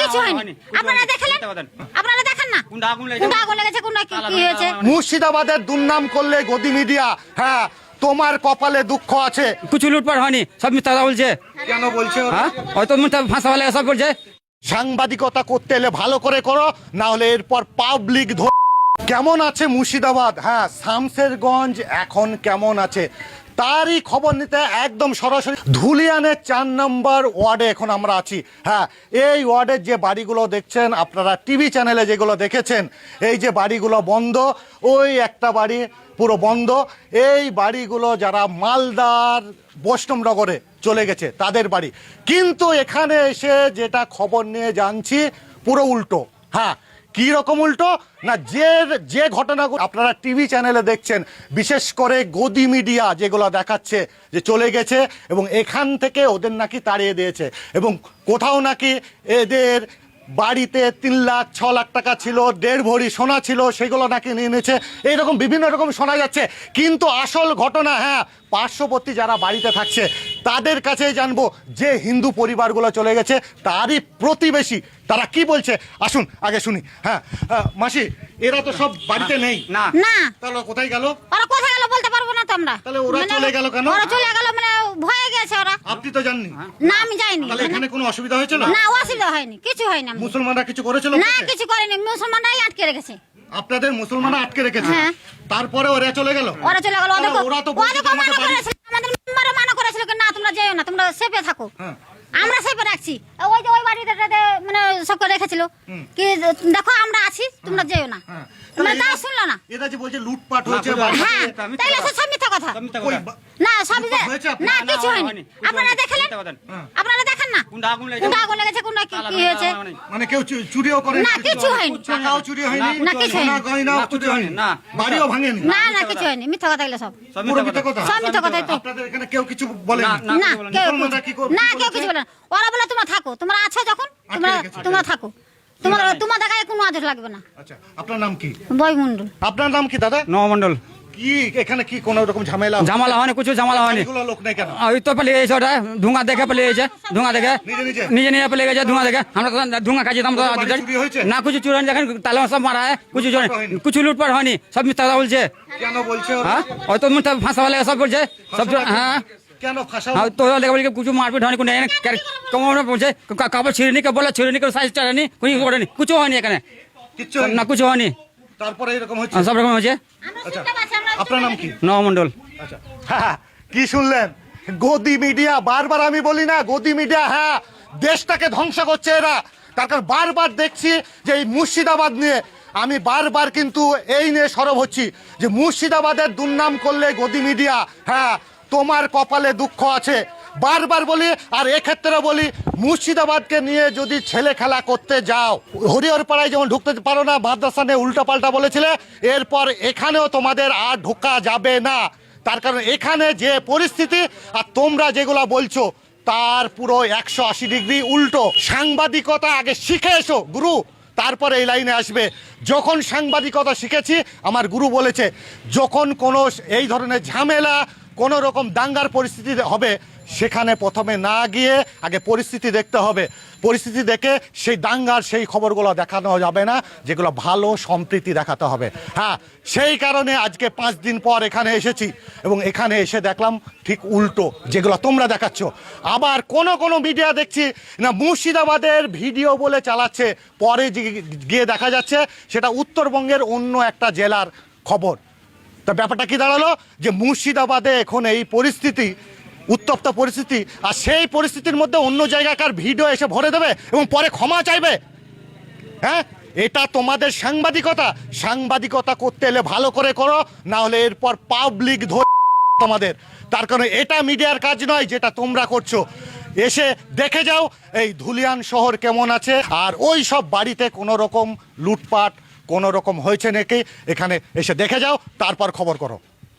কিছু হয়নি। আপনারা দেখালেন? আপনারা দেখেন না। কোনটা আগুন লেগেছে? কোনটা আগুন লেগেছে কোনটা কি কি হয়েছে? মুর্শিদাবাদের দুর্নাম করলে গদি মিডিয়া হ্যাঁ তোমার কপালে দুঃখ আছে। কিছু লুটপাট হয়নি সব মিথ্যা কথা বলছে। কেন বলছে হ্যাঁ? হয়তো মিথ্যা ভাষা বলে সব বলছে। সাংবাদিকতা করতে এলে ভালো করে করো না হলে এরপর পাবলিক কেমন আছে মুর্শিদাবাদ? হ্যাঁ শামসেরগঞ্জ এখন কেমন আছে? তারই খবর নিতে একদম সরাসরি ধুলিয়ানের চার নম্বর ওয়ার্ডে এখন আমরা আছি। হ্যাঁ এই ওয়ার্ডের যে বাড়িগুলো দেখছেন, আপনারা টিভি চ্যানেলে যেগুলো দেখেছেন, এই যে বাড়িগুলো বন্ধ, ওই একটা বাড়ি পুরো বন্ধ। এই বাড়িগুলো যারা মালদার বৈষ্ণবনগরে চলে গেছে, তাদের বাড়ি। কিন্তু এখানে এসে যেটা খবর নিয়ে জানছি, পুরো উল্টো। হ্যাঁ কি রকম উল্টো? না, যে যে ঘটনাগুলো আপনারা টিভি চ্যানেলে দেখছেন, বিশেষ করে গদি মিডিয়া যেগুলো দেখাচ্ছে যে চলে গেছে এবং এখান থেকে ওদের নাকি তাড়িয়ে দিয়েছে এবং কোথাও নাকি এদের বাড়িতে তিন লাখ, ছ লাখ টাকা ছিল, দেড় ভরি সোনা ছিল, সেগুলো নাকি নিয়ে নিয়েছে। এইরকম বিভিন্ন রকম শোনা যাচ্ছে। কিন্তু আসল ঘটনা হ্যাঁ পার্শ্ববর্তী যারা বাড়িতে থাকছে তাদের কাছে জানব যে হিন্দু পরিবারগুলো চলে গেছে তারই প্রতিবেশী। তারা কি বলছে? আসুন আগে শুনি। হ্যাঁ মাসি এরা তো সব বাড়িতে নেই। না। না। তাহলে কোথায় গেল? ওরা কোথায় গেল বলতে পারব না তো আমরা। তাহলে ওরা মানে চলে গেল কেন? ওরা চলে গেল মানে ভয়ে গেছে ওরা। আপনি তো জাননি। না আমি যাইনি। তাহলে এখানে কোনো অসুবিধা হয়েছিল না? অসুবিধা হয়নি কিছু হয়নি। মুসলমানরা কিছু করেছিল না কিছু করেনি মুসলমানরাই আটকে রেখেছে। আপনাদের মুসলমানরা আটকে রেখেছে? হ্যাঁ। তারপরে ওরা চলে গেল? ওরা চলে গেল ওদের তাহলে ওরা তো না তোমরা যেও না তোমরা সেফে থাকো হ্যাঁ। আমরা সেফে রাখছি ওই যে ওই বাড়িতে মানে সব করে রেখেছিল কি দেখো আমরা আছি তোমরা যেও না তোমরা মানে তাও শুনলো না এটা যে বলছে লুটপাট হয়েছে হ্যাঁ তাইলে সব মিথ্যা কথা সব মিথ্যা ওই কথা বা- না সব? না কিছু হয়নি। আপনারা। দেখলেন। হ্যাঁ। আপনারা না। কোনটা আগুন লেগেছে? কোনটা আগুন লেগেছে কোনটা কি কি হয়েছে? মানে কেউ চুরিও করে না, কিছু হয়নি। টাকাও চুরি হয়নি না, কিছু সোনা হয়নি। চুরি হয়নি। হয়নি, না। বাড়িও ভাঙেনি। না না কিছু হয়নি। মিথ্যা কথা এগুলো সব। মিথ্যা কথা। সব মিথ্যা কথাই তো। আপনাদের এখানে কেউ কিছু বলে না। কেউ মুসলমানরা কি কর- না কেউ কিছু বলে না ওরা বলে তোমরা থাকো। তোমরা আছো যখন? তোমরা তোমরা থাকো। তোমার তোমার দেখায় কোনো আদর লাগবে না। আচ্ছা আপনার নাম কি? বয়মন্ডল আপনার নাম কি দাদা? নবমন্ডল কি এখানে কি কোনো রকম ঝামেলা? ঝামেলা হয়নি কিছু ঝামেলা হয়নি। এগুলো লোক নেই কেন? ওই তো পালিয়ে গেছে ওটা ধুঁয়া দেখে পালিয়ে গেছে ধুঁয়া দেখে। নিজে নিজে? নিজে নিজে পালিয়ে গেছে ধুঁয়া দেখে। আমরা তো ধুঁয়া খাচ্ছি আমরা তো- বাড়ি চুরি হয়েছে? না কিছু চুরি হয়নি দেখেন তালা সব মারা হয় কিছু চুরি লুটপাট হয়নি? কিছু লুটপাট হয়নি সব মিথ্যা কথা বলছে। কেন বলছে ওরা? হ্যাঁ? হয়তো মিথ্যা ভাষা বলে সব বলছে সব ফাঁসানো হ্যাঁ। কেন ফাঁসা আর তো দেখে বলি কিছু মারপিট হয়নি কোনো বলছে কাপড় ছিঁড়েনি কে বলে ছিঁড়েনি কেউ সাইজ টাড়েনি কোনো কিছু হয়নি এখানে। না কিছু হয়নি। তারপরে এরকম হচ্ছে সব রকম হয়েছে। আচ্ছা আপনার নাম কি? নবমন্ডল আচ্ছা। হ্যাঁ কি শুনলেন? গদি মিডিয়া বারবার আমি বলি না গদি মিডিয়া হ্যাঁ দেশটাকে ধ্বংস করছে এরা। তার কারণ বারবার দেখছি যে এই মুর্শিদাবাদ নিয়ে আমি বারবার কিন্তু এই নিয়ে সরব হচ্ছি যে মুর্শিদাবাদের দুর্নাম করলে গদি মিডিয়া হ্যাঁ তোমার কপালে দুঃখ আছে। বারবার বলি, আর এক্ষেত্রে বলি, মুর্শিদাবাদকে নিয়ে যদি ছেলে খেলা করতে যাও, হরিহর পাড়ায় যেমন ঢুকতে পারো না, মাদ্রাসা নিয়ে উল্টা পাল্টা বলেছিলে, এরপর এখানেও তোমাদের আর ঢোকা যাবে না। তার কারণ এখানে যে পরিস্থিতি, আর তোমরা যেগুলো বলছো, তার পুরো একশো আশি ডিগ্রি উল্টো। সাংবাদিকতা আগে শিখে এসো, গুরু। তারপরে এই লাইনে আসবে। যখন সাংবাদিকতা শিখেছি, আমার গুরু বলেছে, যখন কোনো এই ধরনের ঝামেলা, কোনো রকম দাঙ্গার পরিস্থিতি হবে সেখানে প্রথমে না গিয়ে আগে পরিস্থিতি দেখতে হবে। পরিস্থিতি দেখে সেই দাঙ্গার সেই খবরগুলো দেখানো যাবে না, যেগুলো ভালো সম্প্রীতি দেখাতে হবে। হ্যাঁ সেই কারণে আজকে পাঁচ দিন পর এখানে এসেছি এবং এখানে এসে দেখলাম ঠিক উল্টো, যেগুলো তোমরা দেখাচ্ছ। আবার কোন কোন মিডিয়া দেখছি, না, মুর্শিদাবাদের ভিডিও বলে চালাচ্ছে, পরে গিয়ে দেখা যাচ্ছে সেটা উত্তরবঙ্গের অন্য একটা জেলার খবর। তা ব্যাপারটা কি দাঁড়াল? যে মুর্শিদাবাদে এখন এই পরিস্থিতি উত্তপ্ত পরিস্থিতি আর সেই পরিস্থিতির মধ্যে অন্য জায়গাকার ভিডিও এসে ভরে দেবে এবং পরে ক্ষমা চাইবে। হ্যাঁ? এটা তোমাদের সাংবাদিকতা। সাংবাদিকতা করতে এলে ভালো করে করো, না হলে এরপর পাবলিক ধর তোমাদের। তার কারণে এটা মিডিয়ার কাজ নয় যেটা তোমরা করছ। এসে দেখে যাও এই ধুলিয়ান শহর কেমন আছে। আর ওই সব বাড়িতে কোনো রকম লুটপাট, কোনো রকম হয়েছে নাকি? এখানে এসে দেখে যাও, তারপর খবর করো।